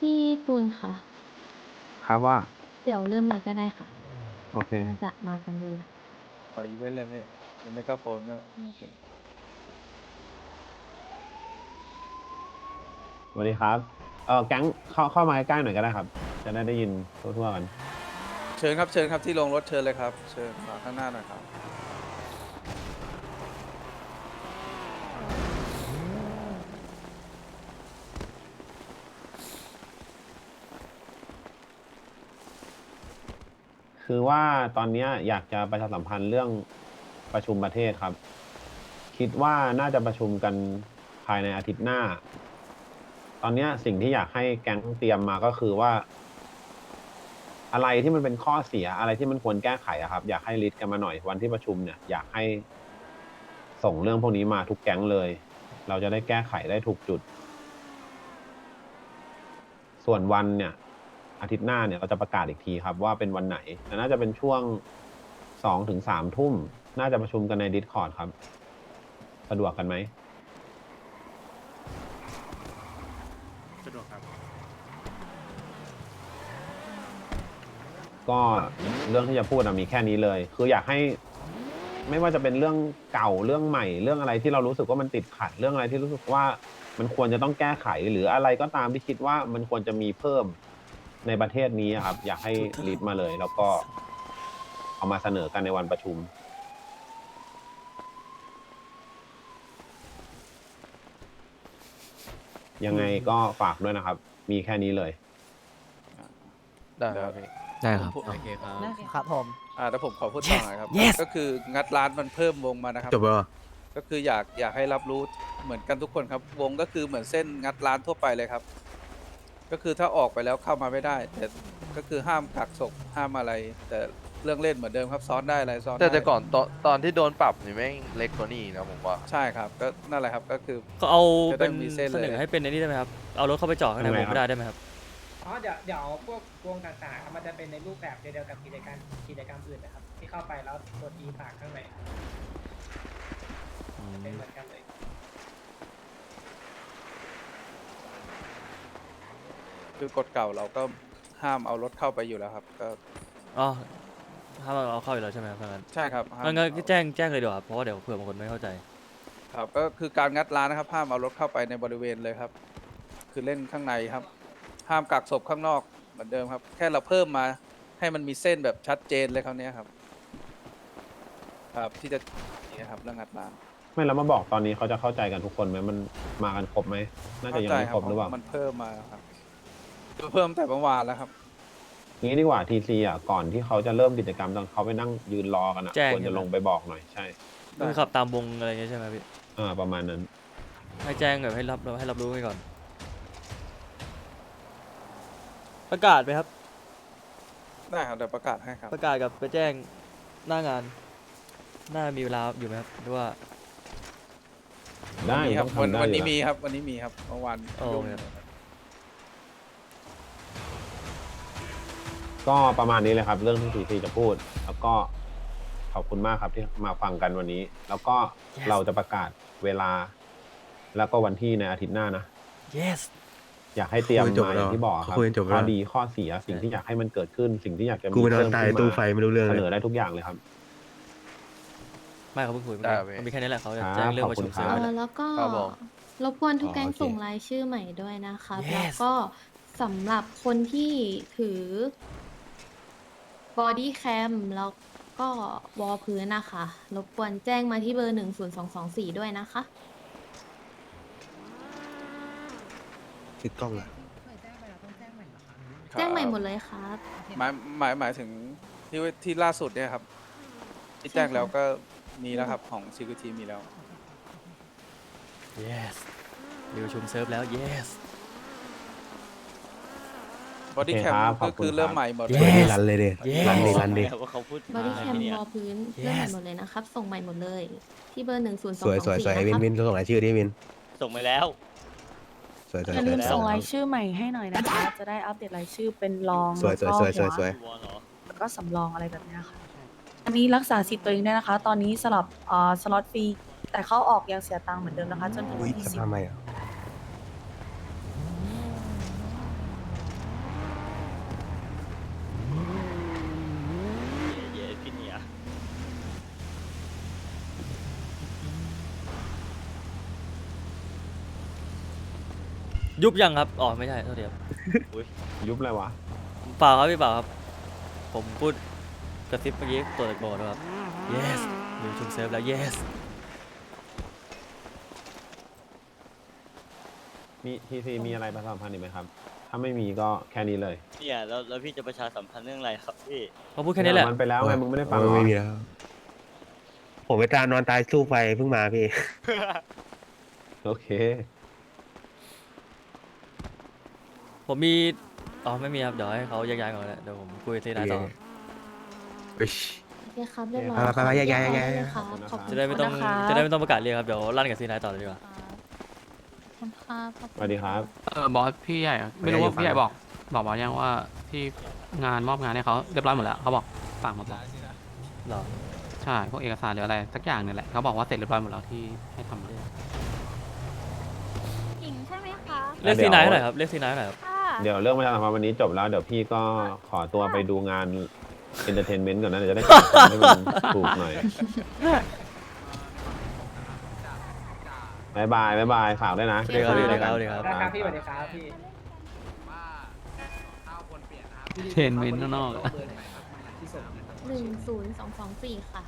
พี่ตูนค่ะ ครับว่า เดี๋ยวเริ่มเลยก็ได้ค่ะ โอเคน่าจะมากันเลยขออีเวนต์เลยพี่ยังไม่ก็โฟนก็สวัสดีครับ เออแก๊งเข้าเข้ามาใกล้ๆหน่อยก็ได้ครับ จะได้ได้ยินทั่วๆกัน เชิญครับเชิญครับที่ลงรถเชิญเลยครับ เชิญมาข้างหน้าหน่อยครับ คือว่าตอนเนี้ยอยากจะประชาสัมพันธ์เรื่องประชุมประเทศครับ คิดว่าน่าจะประชุมกันภายในอาทิตย์หน้า ตอนเนี้ยสิ่งที่อยากให้แก๊งเตรียมมาก็คือว่า อะไรที่มันเป็นข้อเสียอะไรที่มันควรแก้ไขอะครับ อยากให้ลิสต์กันมาหน่อยวันที่ประชุมเนี่ยอยากให้ส่งเรื่องพวกนี้มาทุกแก๊งเลย เราจะได้แก้ไขได้ถูกจุด ส่วนวันเนี่ย อาทิตย์หน้าเนี่ยเราจะประกาศอีกทีครับว่าเป็นวันไหนแต่น่าจะเป็นช่วงสองถึงสามทุ่ม น่าจะประชุมกันใน Discord ครับ สะดวกกันไหม สะดวกครับ ก็เรื่องที่จะพูดอะมีแค่นี้เลย คืออยากให้ ไม่ว่าจะเป็นเรื่องเก่าเรื่องใหม่ เรื่องอะไรที่เรารู้สึกว่ามันติดขัดเรื่องอะไรที่รู้สึกว่ามันควรจะต้องแก้ไขหรืออะไรก็ตามที่คิดว่ามันควรจะมีเพิ่ม ในประเทศนี้อะครับ อยากให้ลิดมาเลย แล้วก็เอามาเสนอกันในวันประชุม ยังไงก็ฝากด้วยนะครับ มีแค่นี้เลย ได้ครับพี่ได้ครับ ผมพูดโอเคครับ ครับผม อ่าแต่ผมขอพูดต่อหน่อยครับ yes ก็คืองัดร้านมันเพิ่มวงมานะครับ จบแล้วเหรอ ก็คืออยากอยากให้รับรู้เหมือนกันทุกคนครับ วงก็คือเหมือนเส้นงัดร้านทั่วไปเลยครับ ก็คือถ้าออกไปแล้วเข้ามาไม่ได้ แต่ก็คือห้ามกักศพห้ามอะไร แต่เรื่องเล่นเหมือนเดิมครับซ้อนได้อะไรซ้อนแต่ได้แต่ก่อนตอนตอนที่โดนปรับนี่แม่งเล็กกว่านี้นะผมว่า ใช่ครับก็นั่นแหละครับก็คือ ก็เอาจะได้เป็นมีเส้นเลย เสนอให้เป็นในนี้ได้ไหมครับ เอารถเข้าไปจอดข้างในทำไมวงครับ ไม่ได้ได้ไหมครับ อ๋อเดี๋ยวเดี๋ยวพวกวงต่างๆครับมันจะเป็นในรูปแบบเดียวกับกิจการกิจกรรมอื่นนะครับ ที่เข้าไปแล้วตัวทีฝากข้างในเป็นเหมือนกันเลย คือกฎเก่าเราก็ห้ามเอารถเข้าไปอยู่แล้วครับ ก็อ๋อถ้าเราเอาเข้าอยู่แล้วใช่ไหมครับถ้างั้นใช่ครับห้ามงั้นงั้นเอาแจ้งแจ้งเลยดีกว่าครับเพราะว่าเดี๋ยวเผื่อบางคนไม่เข้าใจ ครับ ก็คือการงัดร้านนะครับ ห้ามเอารถเข้าไปในบริเวณเลยครับ คือเล่นข้างในครับ ห้ามกักศพข้างนอกเหมือนเดิมครับ แค่เราเพิ่มมาให้มันมีเส้นแบบชัดเจนเลยคราวเนี้ยครับ ครับที่จะนี่ครับเรื่องงัดร้าน ไม่แล้วมาบอกตอนนี้เขาจะเข้าใจกันทุกคนไหมมันมากันครบไหมน่าจะยังไม่ครบหรือเปล่า มันเพิ่มมาครับ เพิ่มแต่เมื่อวานแล้วครับ งี้ดีกว่าทีซีอะก่อนที่เขาจะเริ่มกิจกรรมตอนเขาไปนั่งยืนรอกันอะแจ้ง ควรจะลงไปบอกหน่อยใช่ได้ คือขับตามวงอะไรอย่างเงี้ยใช่ไหมพี่ อ่าประมาณนั้น ให้แจ้งแบบให้รับให้รับรู้ไว้ก่อน ประกาศไหมครับ ได้ครับเดี๋ยวประกาศให้ครับ ประกาศกับไปแจ้งหน้างานน่ามีเวลาอยู่ไหมครับหรือว่า ได้มีครับต้องวันทำได้วันอยู่นี้แล้วมีครับ วันนี้มีครับเมื่อวานโอ้ยุ่งครับ ก็ประมาณนี้เลยครับ เรื่องที่ทีซีจะพูด แล้วก็ขอบคุณมากครับที่มาฟังกันวันนี้ แล้วก็เราจะประกาศเวลา แล้วก็วันที่ในอาทิตย์หน้านะ yes อยากให้เตรียมคุยจบมาแล้วอย่างที่บอกครับคุยจบแล้ว ข้อดีข้อเสียสิ่งที่อยากให้มันเกิดขึ้น สิ่งที่อยากจะมีกูไปนอนเพิ่มตายขึ้นตู้มาไฟไม่รู้เรื่องเสเลยนอได้ทุกอย่างเลยครับ ไม่ครับเพิ่งคุยได้ครับพี่มันมีแค่นี้แหละเขาจะครับแจ้งเรื่องขอบประคุชุณมครัเซิร์บฟเอนั่นแหละอแล้วก็ครับผม รบกวนทุกอ๋อแก๊งโอเค ส่งรายชื่อใหม่ด้วยนะครับ Yes แล้วก็สำหรับคนที่ถือ body cam แล้วก็วอลพื้นนะคะ รบกวนแจ้งมาที่เบอร์10224ด้วยนะคะ ติดกล้องอะแจ้งใหม่หมดเลยครับ หมายหมายหมายถึงที่ว่าที่ล่าสุดเนี่ยครับ ที่แจ้งแล้วก็มีแล้วครับของ Security มีแล้ว yes มีประชุมเซิร์ฟแล้ว yes Body โอเค Cam ครับขอบก็คุณคือเริ่มครับ ใหม่หมด Yes เลยรันเลยเด Yes รันเลยรันเลยว่าเขาพูด body มา cam เนี่ยวอลพื้น Yes เรื่องใหม่หมดเลยนะครับ ส่งใหม่หมดเลย ที่เบอร์10224สวยสวยสวยไอวินนะครับวินส่งรายชื่อดิวินส่งไปแล้ว สวยสวยอย่าสลืวยมสส่งวยรายชื่อใหม่ให้หน่อยนะคะ จะได้อัปเดตรายชื่อเป็นรองสวยสวยแล้วสก็วยสวยสวย วอลเหรอ แล้วก็สำรองอะไรแบบเนี้ยค่ะ อันนี้รักษาสิทธิ์ตัวเองด้วยนะคะ ตอนนี้สลับเอ่อสล็อตฟรีแต่เข้าออกยังเสียตังค์เหมือนเดิมนะคะ จนถึงอุ้วัยนที่สสิบภาพใหม่อะ ยุบยังครับ อ๋อ ไม่ใช่เท่าเดียวยุบเลยวะเปล่าครับพี่เปล่าครับ ผมพูดกระซิบเมื่อกี้ตัวตะโกนว่า yes อยู่ชุมเซิร์ฟแล้ว yes มีทีซีมีอะไรประชาสัมพันธ์อีกไหมครับ ถ้าไม่มีก็แค่นี้เลยเนี่ยแล้วแล้วพี่จะประชาสัมพันธ์เรื่องอะไรครับพี่ เขาพูดแค่นี้แหละ มันไปแล้วไงมึงไม่ได้ฟังเหรอไม่มีแล้ว ผมไปตามนอนตายสู้ไฟเพิ่งมาพี่ โอเค ผมมี อ๋อ ไม่มีครับ เดี๋ยวให้เขาแยกย้ายก่อนนะเดี๋ยวผมคุยทีนายต่อโอเคโอเคครับเรียบร้อยไปไปไปแยกย้ายแยกย้ายเรีบร้อเลครับขอบคุณจะได้ไม่ต้องขอบคุณนะคะจะได้ไม่ต้องประกาศเรียกครับ เดี๋ยวลั่นกับทีนายต่อเลยดีกว่า ขอบคุณครับขอบสคุณวัสดีครับ เออบอสพี่ใหญ่อะไม่รู้ว่าพี่ใหญ่บอก บอกบอกยังว่าที่งานมอบงานให้เขาเรียบร้อยหมดแล้วเขาบอกฝากมาบอกหรอ ใช่พวกเอกสารหรืออะไรสักอย่างเนี่ยแหละเขาบอกว่าเสร็จเรียบร้อยหมดแล้วที่ให้ทำหญิงใช่ไหมคะ เรียกทีนายเท่าไหร่ครับ เรียกทีนายเท่าไหร่ครับค่ะ เดี๋ยวเรื่องประชาสัมพันธ์วันนี้จบแล้ว เดี๋ยวพี่ก็ขอตัวไปดูงานเอนเตอร์เทนเมนต์ก่อนนะเดี๋ยวจะได้จัดการให้มันถูกหน่อยบายบายบายบายฝากด้วยนะเดี๋ยวครับเดี๋ยวครับเดี๋ยวครับนะครับพี่สวัสดีครับพี่ เทรนเมนต์นอกๆอะ หนึ่งศูนย์สองสองสี่ค่ะ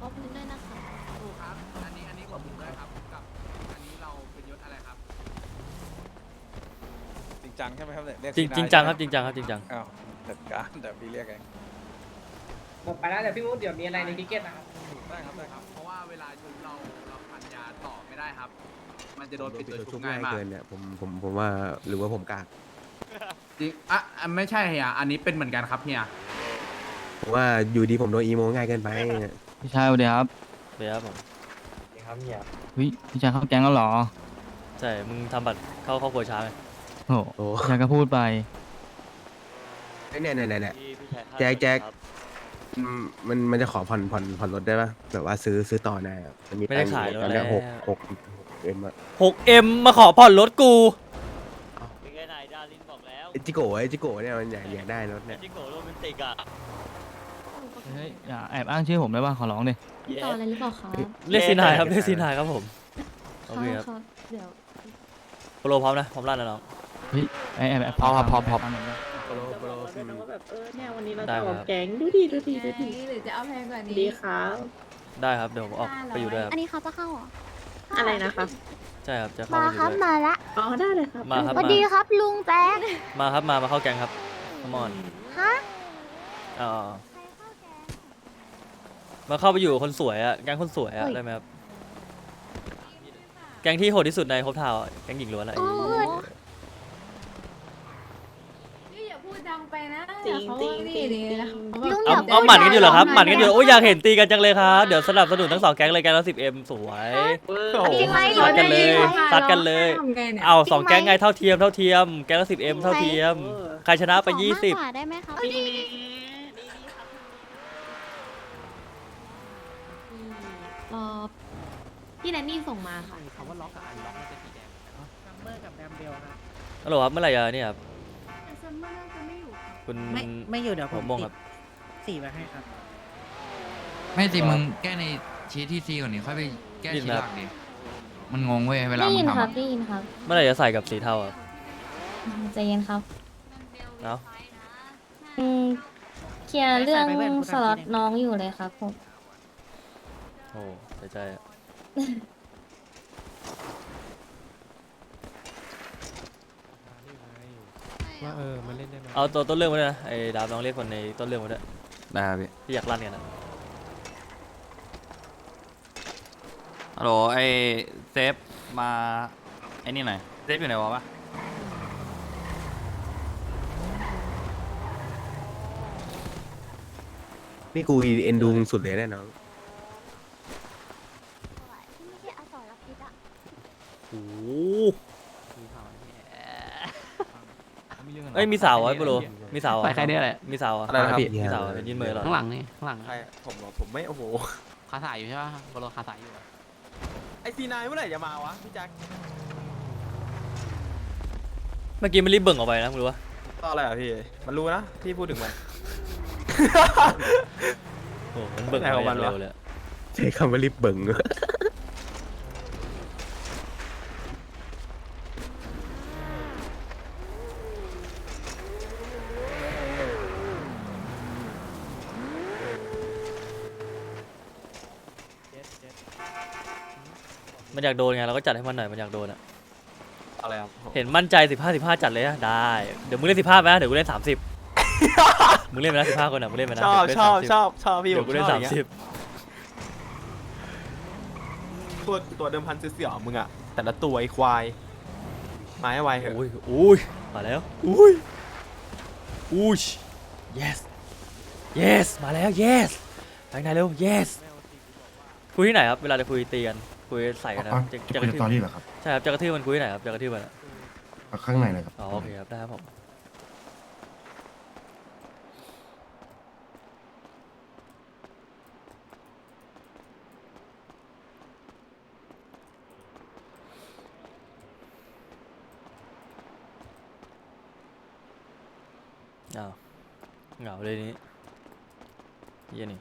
ขอบคุณด้วยนะคะ จริ งจังใช่ไหมครับเนี่ยเรียกจริงทีนายจริงจังครับใช่จริงจังครับจริงจังไหมอ้าวจัดการเดี๋ยวพี่เรียกเองหมดไปแล้วเดี๋ยวพี่มุกเดี๋ยวมีอะไรในทิกเก็ตนะครับได้ครับได้ครับ เพราะว่าเวลาชุบเราเราพันยาต่อไม่ได้ครับ มันจะโดนปิดตัวชุชุบบง่าง่ายยมากเกินเนี่ยผมผมผมว่าหรือว่าผมกากจริงอะอะไม่ใช่เฮียอันนี้เป็นเหมือนกันครับเฮียผมว่าอยู่ดีผมโดนอีโมง่ายเกินไปพี่ชายสวัสดีครับเดี๋ยวครับผมวิพี่ชายเข้าแก๊งแล้วเหรอใช่มึงทำบัตรเข้าครอบครัวช้าไง โอ้โอ้พี่ชายก็พูดไป เนี่ยเนี่ยเนี่ยเนี่ยพี่พี่ชายคาดแจ็คแจ็ค ครับอืมมันมันจะขอผ่อนผ่อนผ่อนรถได้ปะแบบว่าซื้อซื้อต่อได้อะมันมีไม่ได้ขายรถตอนแล้นี้ว หกหกเอ็มอะ 6M มาขอผ่อนรถกู เป็นไงนายดารินบอกแล้วไอจิโกะไอจิโกะเนี่ยมันอยากอยากได้รถเนี่ย จิโกะโรแมนติกอะเฮ้ยอย่าแอบอ้างชื่อผมได้ป่ะขอร้องดิพี่ต่ออะไรหรือเปล่าครับเรียกซีนายครับเรียกซีนายครับผม โอเคครับครับเดี๋ยว โปรโลพร้อมนะพร้อมลั่นแล้วน้อง ไอ้แอบแอบพอพอพอพอโปรโปรแบบเออเนี่ยวันนี้เราได้จะคอรัอบกแก๊งดูดีดูดีดูดีหรือจะเอาแพงกว่านี้ดีครับได้ครับเดี๋ยวผมออกไปอยู่ด้วยครับอันนี้เขาจะเข้าเหรออะไรนะคะใช่ครับจะเข้ามาไปอยู่ครับด้วยมาละอ๋อได้เลยครับมาครับสวัสมาดีครับลุงแจ๊คมาครับมามาเข้าแกงครับขมอนฮะอ๋อมาเข้าไปอยู่กับคนสวยอะแก๊งคนสวยอะได้ไหมครับแก๊งที่โหดที่สุดในครบทาวน์อะแก๊งหญิงล้วนอะโอ้นี่อย่าพู ดดังไปนะจริงเดี๋ยวเขาจริงนี่จริงดีนะลุงเอาเอาหมัดกันอยู่เหรอครับหมัดกันอยู่เหรอโอ้ยอยากเห็นตีกันจังเลยครับเดี๋ยวสนับสนุนทั้งสองแก๊งเลยแก๊งละสิบเอ็มสวยโอ้โหจริงไหมซัดกันเลยซัดกันเลยทำไงเนี่ยเอาสองแก๊งไงเท่าเทียมเท่าเทียมแก๊งละสิบเอ็มเท่าเทียมใครชนะไปยี่สิบได้ไหมครับดีรอพี่แนนนี่ส่งมาค่ะ คำว่าล็อกกับอันล็อกมันจะสีแดงซัมเมอร์กับแบมเบลครับฮัลโหลครับเมื่อไหร่อะเนี่ยครับ คุณไม่ไม่อยู่เดี๋ยวผหัวมม่วงติครัดบ สี่ไว้ให้ครับไม่สิมึงแก้ในชีทที่ซีก่อนนี่ค่อยไปแก้ยินชีคทรับหลักดิมันงงเว้ยเวลาได้มึยิงนครับทำอะได้ยินครับเมื่อไหร่จะใส่กับสีเทาอะใจเย็นครับเนาะอืมเคลียร์เรื่องสล็อตน้องอยู่เลยครับผมโอ้ใจใจอะ ว่าเออมันเล่นได้ไหมเอาตัวต้นเรื่องมาด้วยนะไอ้ดาบน้องเรียกคนในต้นเรื่องมาด้วยได้พี่ที่อยากลั่นกันนะฮัลโหลไอเซฟมาไอนี่หน่อยเซฟอยู่ไหนวะปะนี่กูเอ็นดูมึงสุดเลยแน่นอนไม่ใช่อสรพิษอะโอ้โห เอ้ยมีสาวอะปุโรมีสาวอะไปใครเนี่ยแหละ มีสาวอะอะไรนะครับมีสาวอะยืนมือเหรอข้างหลังนี่ข้างหลังใครผมเหรอผมไม่โอ้โหคาสายอยู่ใช่ป่ะบอลคาสายอยู่อะไอซีนายเมื่อไหร่จะมาวะพี่แจ็คเมื่อกี้มันรีบเบิ่งออกไปนะมึงรู้ปะต่ออะไรอะพี่มันรู้นะพี่พูดถึงมัน โอ้โหมันเบิ่งออกไปอย่างเร็วเลยอะใช้คำว่ารีบเบิ่ง มันอยากโดนไงเราก็จัดให้มันหน่อยมันอยากโดนอะอะไรครับเห็นมั่นใจสิบห้าสิบห้าจัดเลยอะได้เดี๋ยวมึงเล่นสิบห้าไหมเดี๋ยวกูเล่นสามสิบมึงเล่นไปนะสิบห้าคนอะมึงเล่นไปนะชอบเดี๋ยวชอบกูเล่นชอบชอบพี่30เดี๋ยวกูเล่นผสามชอบอย่งสิเงี้ยบตัวตัวเดิมพันเสียๆมึงอะแต่ละตัวไอ้ควายมาให้ไวเถอะอุ้ยอุ้ยมาแล้วอุ้ยอุ้ย yes yes มาแล้ว yes ไปไหนเร็ว yes คุยที่ไหนครับเวลาจะคุยตีกัน คุยใส่กันนะจะจะกระทืบนี่เหรอครับใช่ครับจะกระทืบมันคุยที่ไหนครับจะกระทืบมันอะข้างในเลยครับอ๋อโอเคครับได้ครับผม อ้าวเหงาเลยนี้เยี่ยนี่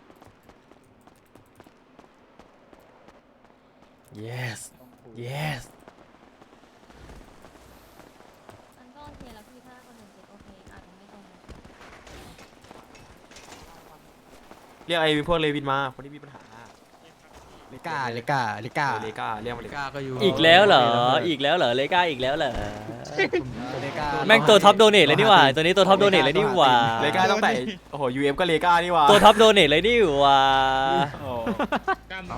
yes yes มันก็โอเคแล้วพี่ถ้าคนอื่นเจ็ดโอเคอาจจะไม่ตรงเรียกไอ้พวกเลวินมา คนที่มีปัญหาเลกาเลกาเลกาเออเลกาเรียกมาเลกาก็อยู่อีกแล้วเหรอ อีกแล้วเหรอ เลก้าอีกแล้วเหรอเลกา แม่งตัวท็อปโดเนทเลยนี่หว่าตัวนี้ตัวท็อปโดเนทเลยนี่หว่าเลกาตั้งแต่โอ้โหยูเอ็มก็เลกานี่หว่าตัวท็อปโดเนทเลยนี่หว่าโอ้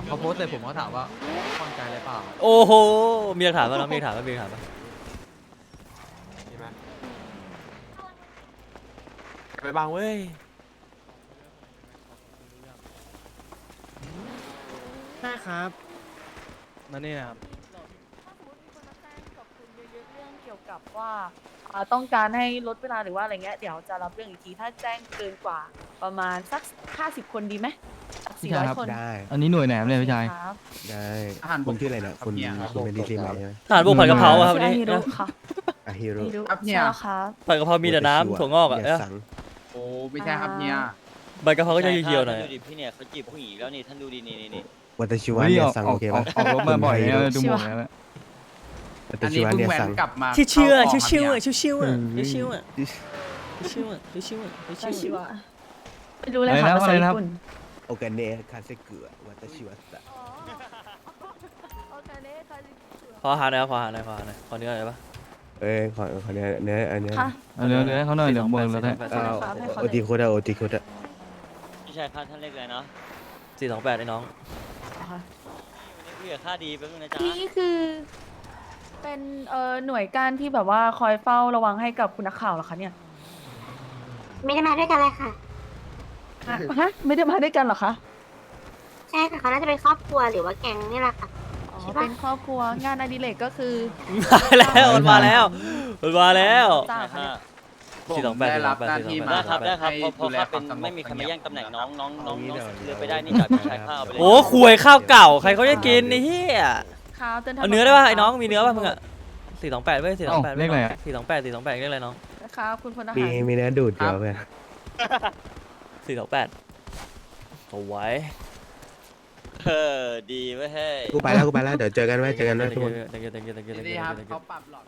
เขาโพสต์แต่ผมเขาถามว่าข้องใจอะไรเปล่าโอ้โหมีหลักฐานป่ะน้องมีหลักฐานป่ะมีหลักฐานป่ะเห็นไหมไปบางเว้ยใช่ครับนั่นนี่นะครับ กี่ยวกับว่าอ่าต้องการให้ลดเวลาหรือว่าอะไรเงี้ยเดี๋ยวจะรับเรื่องอีกทีถ้าแจ้งเกินกว่าประมาณสักห้าสิบคนดีไหมสี่ร้อยคนได้อันนี้หน่วยไหนเนี่ยพี่ชาย ครับได้คุณชื่ออะไรนะคุณคุณเป็นดีซีไหมใช่ไหมทหารบกผัดกะเพราอะครับวันชื่อนี้ฮิโรุค่ะอาฮิโร่ฮิโรุใช่แล้วครับ ผัดกะเพรามีแต่น้ำถั่วงอกอะเอ้ยสังโอ้ไม่ใช่ครับเนี่ยใบกะเพราก็จะเหี่ยวๆหน่อย ดูดิพี่เนี่ยเขาจีบผู้หญิงอีกแล้วนี่ท่านดูดินี่นี่นี่วัตชิวะเนี่ยสังโอเคป่ะออกรถมาบ่อยเนี่ยดูหมดชิวะแล้ว วัตชิวะเนี่ยสังชื่อชื่ออะชื่อชื่ออะชื่อชื่ออะชื่อชื่ออะชื่อชื่ออะชื่อชื่ออะชื่อใช่ชื่ชิอวะอะไม่รู้เลยค่ะภาษาญี่ปุ่นโอกาเนะคาเซกุะวัตชิวะสะขออาหารหน่อยครับขออาหารหน่อยขออาหารหน่อยขอเนื้อหน่อยได้ปะเอ้ยขอขอเนื้อเนื้ออันเนี้ยค่ะเดี๋ยวเดี๋ยวเขาหน่อยเดี๋ยวเมืองแล้วได้เอ่อโอติโคดะโอติโคดะพี่ชายค่าท่านเล็กเลยเนาะสี่สองแปดไอ้น้องวันนี้คุยกับค่าดีแป๊บนึงนะจ๊ะนี่คือ เป็นเอ่อหน่วยการที่แบบว่าคอยเฝ้าระวังให้กับคุณนักข่าวเหรอคะเนี่ยไม่ได้มาด้วยกันเลยค่ะ ฮะไม่ได้มาด้วยกันเหรอคะใช่ค่ะเขาน่าจะเป็นครอบครัวหรือว่าแก๊งนี่แหละค่ะ อ๋อเป็นครอบครัวงานอดิเรกก็คือ มาแล้วมันมาแล้วมันมาแล้วจ้าใช่ค่ะค่ะสี่สองแปดสี่สองแปดสี่สองแปได้ดครับได้ครับเพราะเพราะข้าเป็นไม่มีใครมาแย่งตำแหน่งน้องน้องน้องน้องเลือกไปได้นี่จากพี่ชายข้าเอาไปเลยโอ้ขวยข้าวเก่า ใครเขาจะกินไอ้เหี้ย ข้าวเตือนทำเอาเนื้อได้ป่ะไอ้น้องมีเนื้อป่ะมึงอะสี่สองแปดเว้ยสี่สองแปดเอ้าเลขอะไรอะ สี่สองแปดสี่สองแปดเรียกอะไรน้องนะคะคุณพลทมีหารมีเนื้อดูดเดียวเพื่อนสี่สองแปดสวยเออดีไว้ยเฮ้ยกูไปแล้วกูไปแล้วเดี๋ยวเจอกันไว้เจอกันไว้ทุกคน thank you thank you thank you thank you thank you thank you เขาปรับหลอด